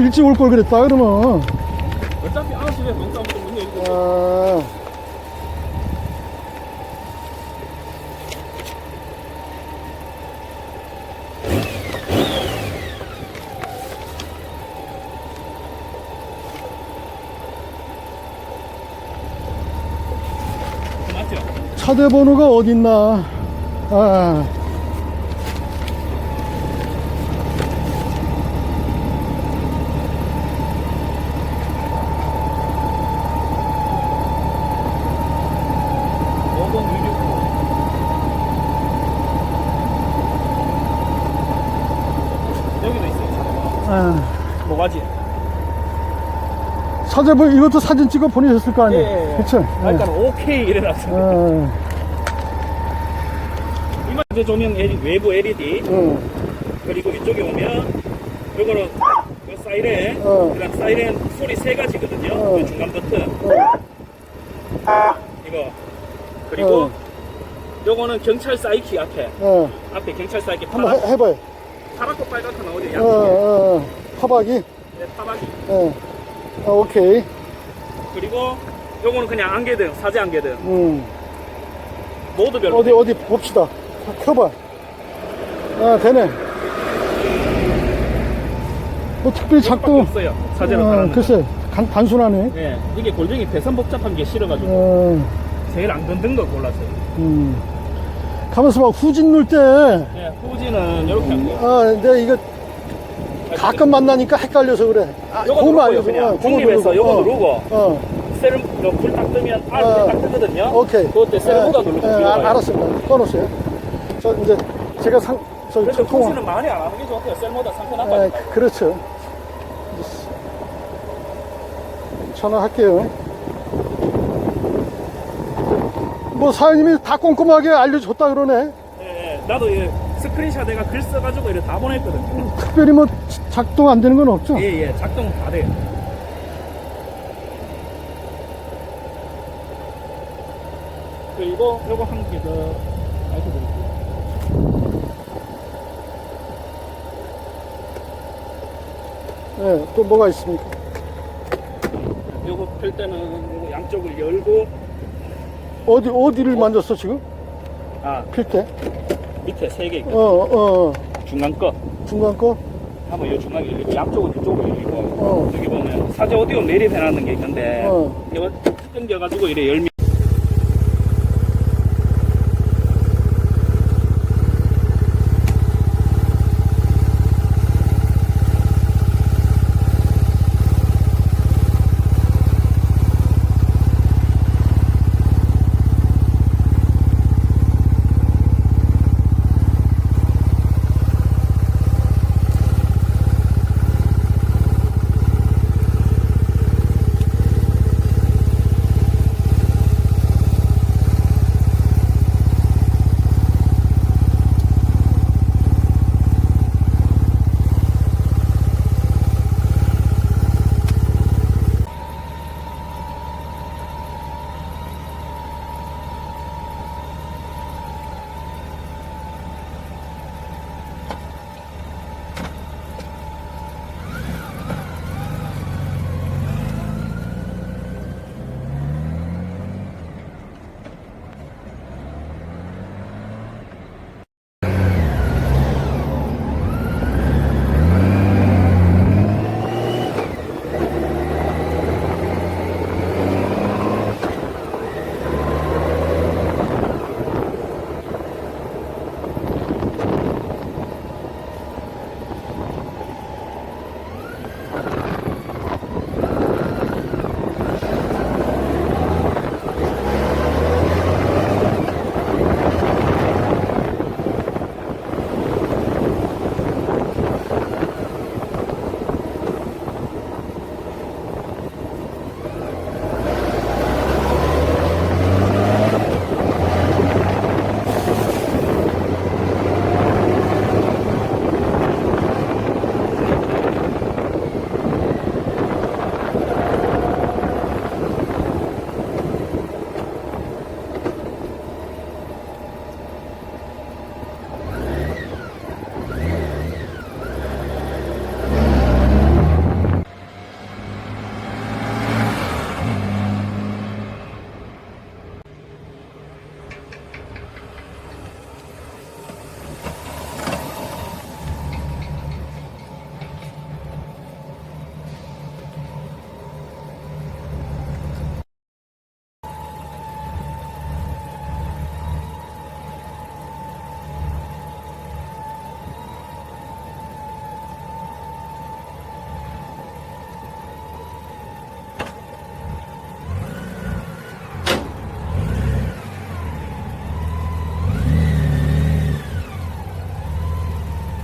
일찍 올 걸 그랬다 그러면. 어차피 9시에 농사부터 문 열고. 아, 맞죠? 차대 번호가 어딨나? 아, 오번 269 여기도 있어요 아. 뭐가지? 차대 번 이것도 사진 찍어 보내셨을 거 아니에요. 예, 예. 그쵸? 약간 오케이 이래놨어 아, 이만 이제 조명 LED, 외부 LED. 어, 그리고 이쪽에 오면 요거는 그 사이렌 어. 그다음 사이렌 소리 세 가지거든요. 어. 그 중간 버튼. 어, 이거. 그리고 어. 요거는 경찰 사이키 앞에. 어. 앞에 경찰 사이키 한번 해, 해봐요. 파랗고 빨갛고 나오죠 어, 양쪽에. 어, 어. 파박이? 네, 파박이. 어. 아, 오케이. 그리고 요거는 그냥 안개등 사제 안개등. 음. 모드별로 어디 어디 봅시다. 켜봐. 아 되네. 뭐 특별히 작동 없어요. 사제로 어, 달아놓은 글쎄 간, 단순하네. 네, 이게 골뱅이 배선 복잡한 게 싫어가지고. 어, 제일 안 든든 거 골랐어요. 음. 가만있어 봐. 후진 넣을 때 네, 후지는 이렇게 할게요 아, 내가 이거 가끔 만나니까 헷갈려서 그래 아, 요거 누르고요. 그냥 중립에서. 요거 어, 누르고 어, 셀 불딱 뜨면 알 어. 불딱 뜨거든요 오케이 그때 셀보다 예, 누르고 예. 아, 알았습니다 꺼놓으세요 저 이제 제가 상 그래서 통화 후지는 많이 안 하는 게 좋고요 셀보다 상태 아, 나빠요 그렇죠. 전화할게요. 뭐 사장님이 다 꼼꼼하게 알려줬다 그러네. 예, 나도 이 스크린샷 내가 글 써가지고 이렇게 다 보냈거든요 특별히 뭐 작동 안 되는 건 없죠? 예 예 작동은 다 돼요 그리고 요거 한 개더 알려드릴게요 네, 또 뭐가 있습니까? 요거 펼 때는 요거 양쪽을 열고 어디, 어디를 만졌어, 지금? 아 필 때? 밑에 세 개 있고 어, 어, 중간 거 중간 거? 한번 요 중간 열리고 양쪽은 이쪽으로 열리고 어. 여기 보면 사제 오디오 매립해놨는 게 있는데 어. 이거 당겨가지고 이래 열면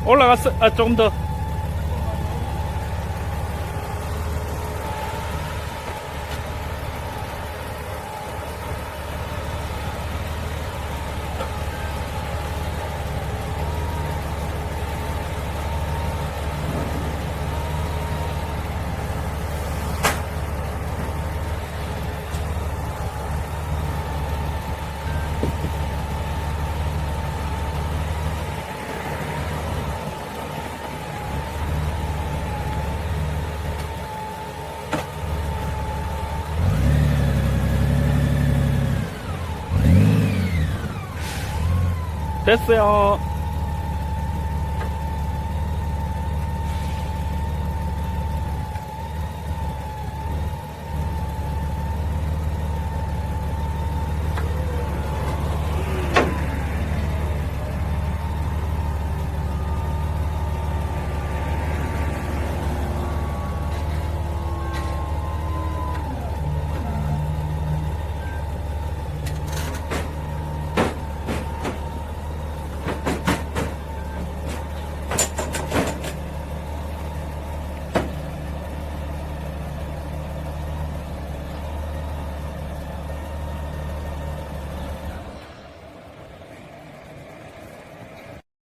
올라갔어. 아, 조금 더. 됐어요.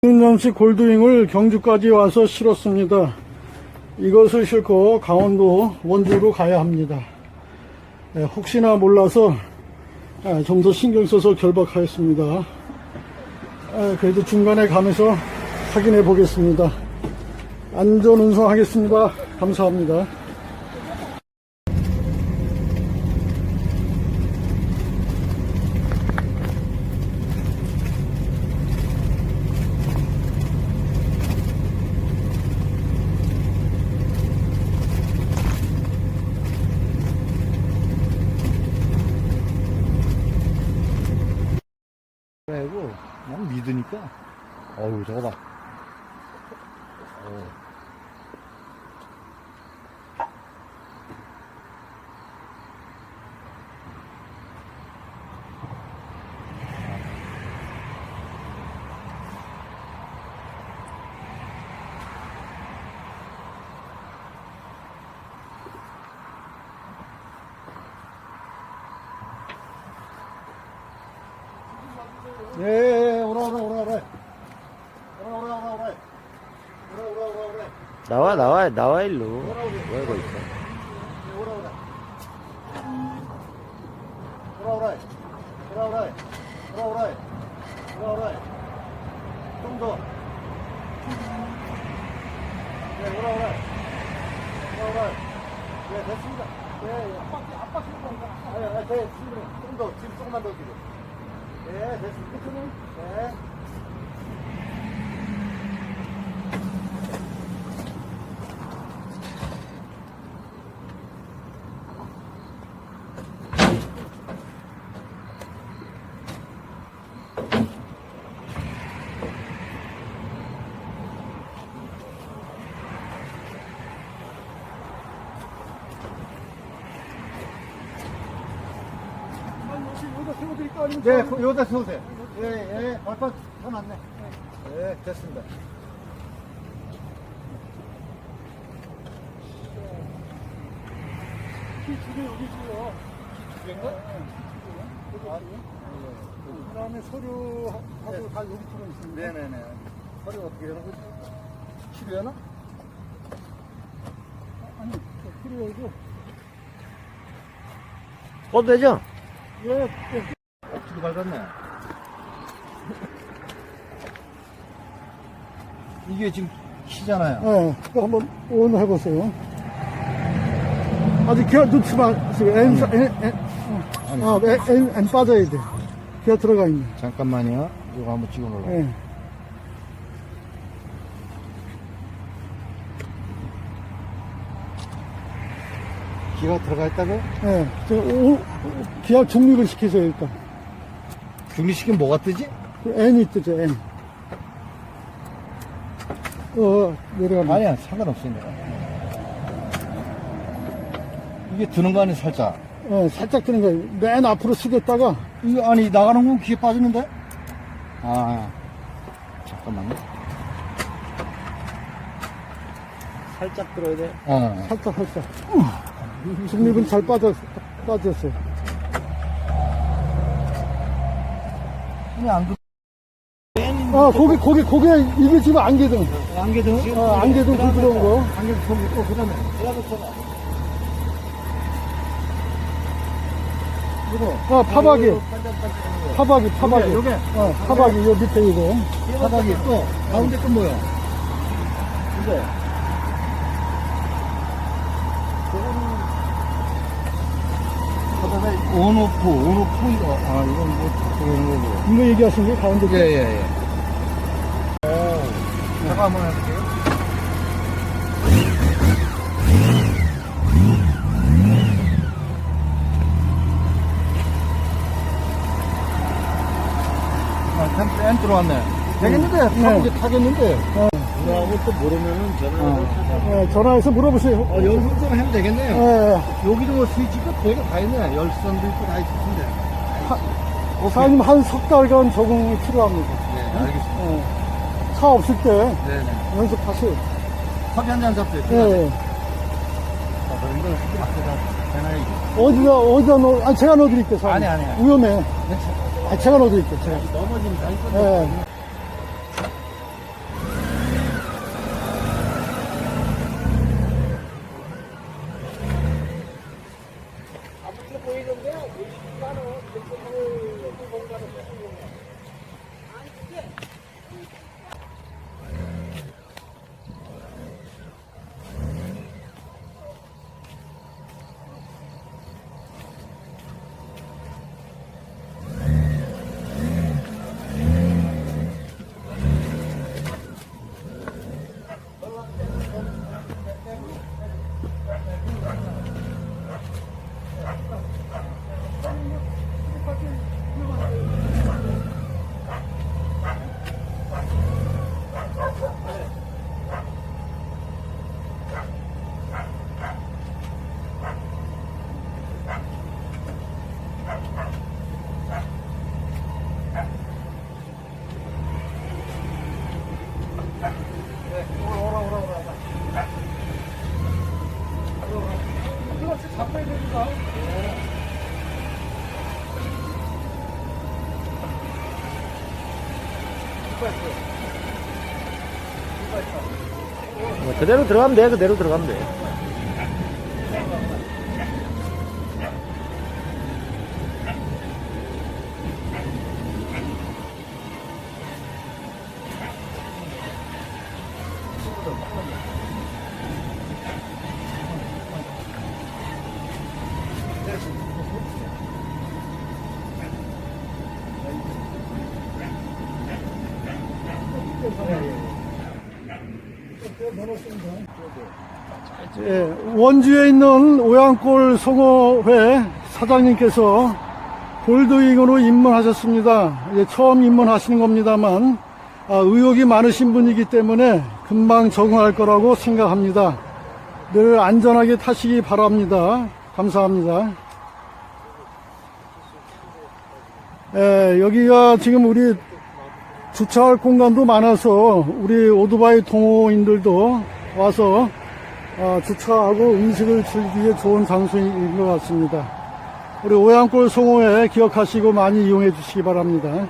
윤남씨 골드윙을 경주까지 와서 실었습니다. 이것을 싣고 강원도 원주로 가야 합니다. 예, 혹시나 몰라서 아, 좀더 신경 써서 결박하였습니다. 아, 그래도 중간에 가면서 확인해 보겠습니다. 안전 운송하겠습니다. 감사합니다. 말고 그냥 믿으니까. 어우 저거 봐. 어. 예, 예, 오라, 오라, 오라, 오라. 오라, 오라, 오라, 오라. 오라, 오라, 오라, 오라. 나와 나와 나와 일로 왜 거기 있어 오라, 오라. 오라, 오라. 오라, 오라. 오라, 오라. 오라, 오라. 좀 더. 네, 오라, 오라. 오라, 오라. 네, 됐습니다. 네, 예. 앞바퀴, 앞바퀴 좀 더. 아, 아, 네, 지금 좀 더, 지금 조금만 더 뒤로. 네, 됐습니다. 네. 네, 그- 여기다 세우세요. 예, 예, 발판 펴놨네. 예, 됐습니다. 기두개 여기 있어요. 기두개인가? 그 다음에 서류하고 다 여기 들어 있습니다. 네네네. 서류 어떻게 되는 거지? 필요하나? 아니, 필요 열고. 꺼도 되죠? 예, 예. 억지로 밟았네 이게 지금 키잖아요 네, 그거 한번 온 해보세요. 아직 기어 넣지 마세요. N, N, N, 어, N, N, N 빠져야 돼. 기어 들어가 있네. 잠깐만요 이거 한번 찍어 놓으라 예. 기가 들어가 있다고? 예. 저, 오, 기어 중립을 시키세요, 일단. 중립시키면 뭐가 뜨지? 그 N이 뜨죠, N. 어, 내려가면. 아니야 상관없습니다 이게 드는 거 아니야 살짝 예, 살짝 뜨는 거예요. 맨 앞으로 숙였다가, 이거 아니 나가는 건 귀에 빠지는데? 아 잠깐만요 살짝 들어야 돼. 어. 살짝, 살짝. 중립은 잘 빠졌, 빠졌어요. 그냥 안 아, 거기, 거기, 거기, 이게 지금 안개등. 안개등? 어, 안개등 부드러운 거. 안개등 좀 있고, 그 다음에. 이거. 어, 파박이. 파박이, 파박이. 요게. 어, 파박이, 요 밑에 이거. 바닥이 또, 가운데 건 뭐야? 이거. 바닥에 온오프, 온오프, 이거. 아, 이건 뭐, 그런 거고. 이거 얘기하신 게 가운데. 거. 예, 예, 예. 오. 제가 한번 해볼게요. 아, 참, 뺀 들어왔네. 되겠는데? 타고 이제 타겠는데? 그 거하고 또 모르면은 전화해서 찾아. 예, 전화해서 물어보세요. 어, 연습 좀 해도 되겠네요. 예, 여기도 뭐 스위치가 거의 다 있네. 열선도 있고 다 있을 텐데. 사장님 한 석 달간 적응이 필요합니다. 네, 알겠습니다. 예. 차 없을 때 네네. 연습하세요. 커피 한잔 잡수요. 예, 예. 아, 너 이거 하지 마세요. 어디다, 어디다 넣어, 아, 제가 넣어드릴게요, 사장님. 아니, 아니, 아니. 위험해. 아, 제가 넣어드릴게요, 제가. 넘어지면 다 있거든. 예. 뭐 그대로 들어가면 돼. 그대로 들어가면 돼. 예, 원주에 있는 오양골 송어회 사장님께서 골드윙으로 입문하셨습니다. 예, 처음 입문하시는 겁니다만 아, 의욕이 많으신 분이기 때문에 금방 적응할 거라고 생각합니다. 늘 안전하게 타시기 바랍니다. 감사합니다. 예, 여기가 지금 우리 주차할 공간도 많아서 우리 오토바이 동호인들도 와서 아, 주차하고 음식을 즐기기에 좋은 장소인 것 같습니다. 우리 오양골 송호회 기억하시고 많이 이용해 주시기 바랍니다.